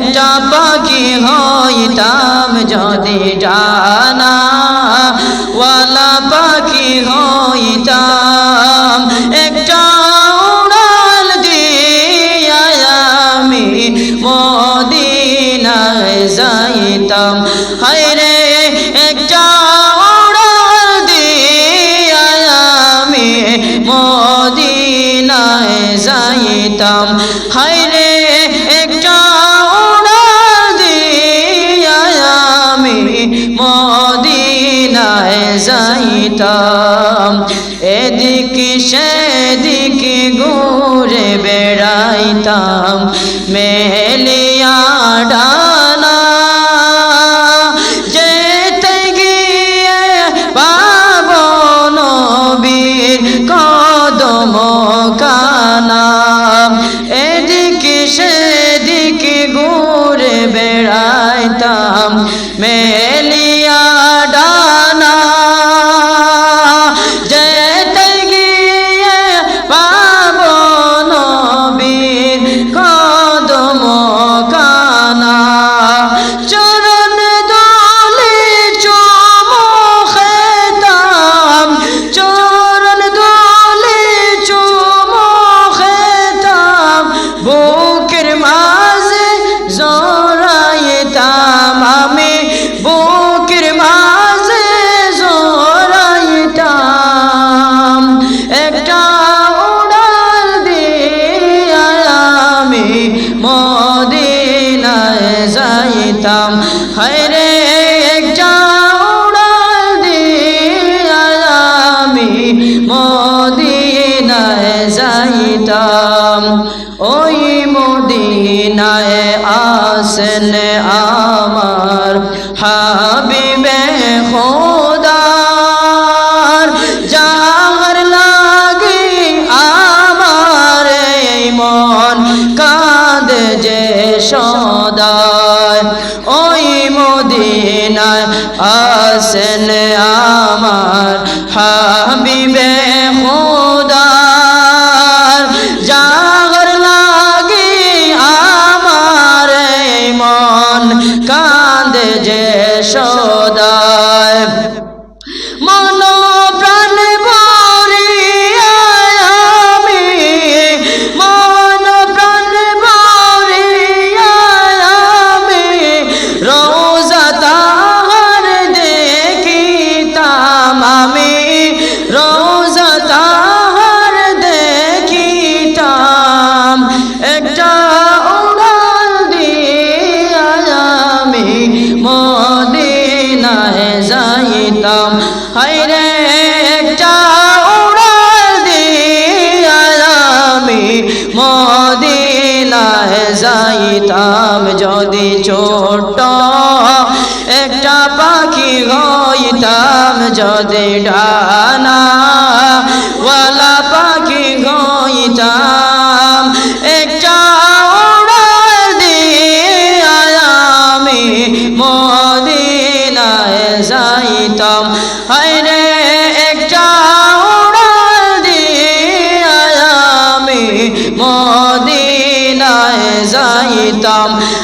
একটা পাখি হইতাম যদি জানা। ওয়ালা পাখি হইতাম। একটা উড়াল দিয়া আমি মদিনায় যাইতাম। হায়রে একটা উড়াল দিয়া আমি মদিনায় যাইতাম। হায়রে মদিনায় যাইতাম। এদিকে সেদিকে ঘুরে বেড়াইতাম। মেলিয়া ডানা যেতে গিয়ে পাব নবীর কদম কানা। এদিকে সেদিকে ঘুরে বেড়াইতাম। মেলিয়া আসেন আমার হাবিবে খোদার। যাহার লাগে আমার এই মন কাঁদে যে সদায়। ওই মদিনায় আসেন আমার হাবিবে যে সদায় উড়াল দিয়া আমি মদিনায় যাইতাম যদি ছোট একটা পাখি হইতাম যদি ডানা, ওয়ালা পাখি হইতাম আমি মদিনায় যাইতাম হায়রে